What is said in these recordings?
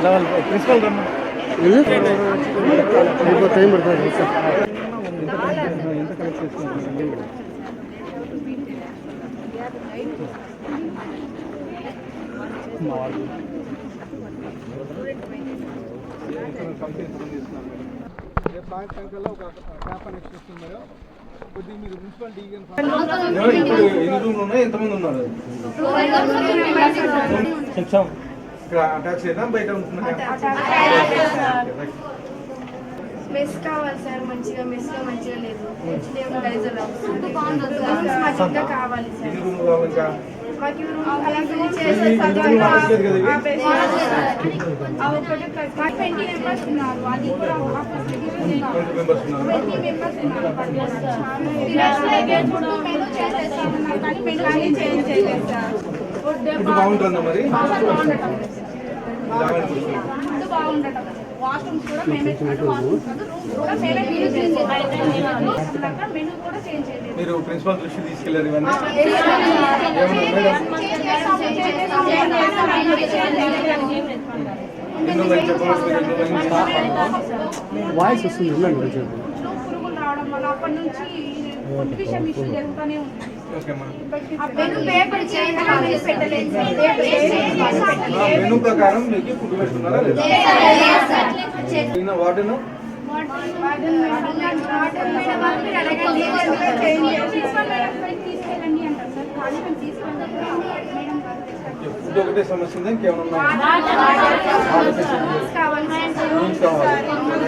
Principal time పడుతుంది sir ఎంత collect చేసుకుంటున్నారు మా వాళ్ళు ఇప్పుడు ఎన్ని రూమ్లు ఉన్నాయి? ఎంతమంది ఉన్నారు? ఇక్కడ అటాచ్ అయినా బయట మెస్ కావాలి సార్ మంచిగా మెస్లో మంచిగా లేదు. హెచ్డిఎం గైజర్ మాకు కావాలి సార్. మాకు? ట్వంటీ మెంబర్స్ ఉన్నారు. అది కూడా. ట్వంటీ మెంబర్స్ ఉన్నారు. కానీ చేంజ్ చేయలేదు సార్. ఫుడ్ బాగుంటుందా మరి? ఫుడ్ బాగుండటం వాష్రూమ్స్ కూడా మేమే వాష్రూమ్స్ రూమ్స్ కూడా మేమే యూజ్ చేసేస్తాం మెనూ కూడా చేంజ్ చేయలేదు మీరు ప్రిన్సిపల్ దృష్టి తీసుకెళ్ళారు ఇవన్నీ? వాయిస్ వస్తుంది పురుగులు రావడం వల్ల అప్పటి నుంచి ఫుడ్ విషయం ఇష్యూ జరుగుతూనే మెనూ. మెనూ ప్రకారం మీకు ఫుడ్ పెడుతున్నారా లేదా? వార్డెన్? మేడం వార్డెన్ మేడం వాళ్ళు మీరు అడగండి. చేంజ్ చేసి ప్రిన్సిపల్ మేడం పైకి తీసుకెళ్ళండి అంటారు సార్. కానీ మేము తీసుకెళ్ళినప్పుడు మేడం గారు తెచ్చారు. ఫుడ్ ఒకటే సమస్య ఉందా ఇంకేమన్నా రూమ్స్ కావాలి సార్. రూమ్స్ కావాలి రూమ్స్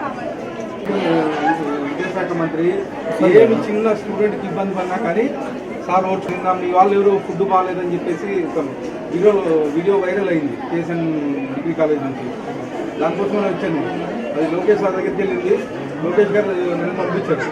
కావాలి. ముఖ్యమంత్రి మంత్రి ఏమి చిన్న స్టూడెంట్కి ఇబ్బంది పడినా కానీ సార్ ఓట్స్ నిన్న మీ వాళ్ళు ఎవరు ఫుడ్ బాగాలేదని చెప్పేసి ఒక వీడియో వీడియో వైరల్ అయింది కేసన్ డిగ్రీ కాలేజ్ నుంచి. దానికోసం నేను వచ్చాను. అది లోకేష్ సార్ దగ్గరికి వెళ్ళింది. లోకేష్ గారు నన్ను పంపించారు.